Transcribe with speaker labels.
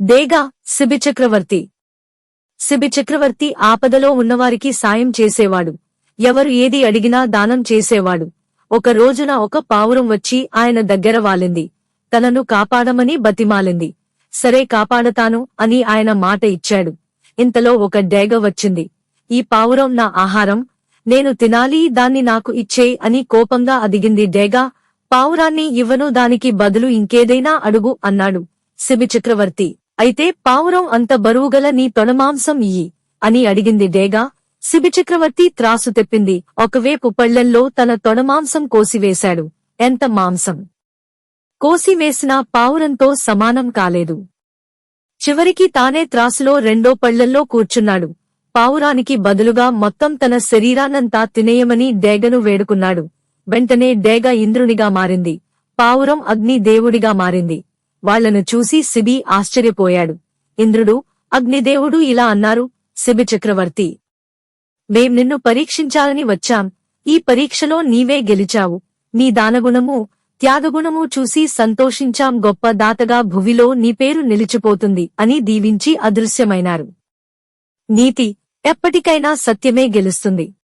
Speaker 1: దేగా సిబిచక్రవర్తి సిబిచక్రవర్తి ఆపదలో ఉన్నవారికి సాయం చేసేవాడు. ఎవరు ఏది అడిగినా దానం చేసేవాడు. ఒక రోజున ఒక పావురం వచ్చి ఆయన దగ్గర వాలింది. తనను కాపాడమని బతిమాలింది. సరే కాపాడతాను అని ఆయన మాట ఇచ్చాడు. ఇంతలో ఒక డేగ వచ్చింది. ఈ పావురం నా ఆహారం. నేను తినాలి దాన్ని నాకు ఇచ్చేయ్ అని కోపంగా అదిగింది డేగా. పావురాన్ని ఇవ్వను దానికి బదులు ఇంకేదైనా అడుగు అన్నాడు సిబిచక్రవర్తి అయితే పావురం అంత బరువుగల నీ తొణమాంసం ఇయ్యి అని అడిగింది డేగా. శిబిచక్రవర్తి త్రాసు తెప్పింది. ఒకవేపు పళ్ళెల్లో తన తొడమాంసం కోసివేశాడు. ఎంత మాంసం? కోసివేసినా పావురంతో సమానం కాలేదు. చివరికి తానే త్రాసులో రెండో పళ్ళెల్లో కూర్చున్నాడు. పావురానికి బదులుగా మొత్తం తన శరీరాన్నంతా తినేయమని డేగను వేడుకున్నాడు. వెంటనే డేగ ఇంద్రునిగా మారింది. పావురం అగ్ని దేవుడిగా మారింది. వాళ్ళను చూసి శిబి ఆశ్చర్యపోయాడు. ఇంద్రుడు అగ్నిదేవుడు ఇలా అన్నారు శిబి చక్రవర్తి మేం నిన్ను పరీక్షించాలని వచ్చాం. ఈ పరీక్షలో నీవే గెలిచావు. నీ దానగుణము త్యాగగుణము చూసి సంతోషించాం. గొప్ప దాతగా భువిలో నీ పేరు నిలిచిపోతుంది అని దీవించి అదృశ్యమైనారు. నీతి ఎప్పటికైనా సత్యమే గెలుస్తుంది.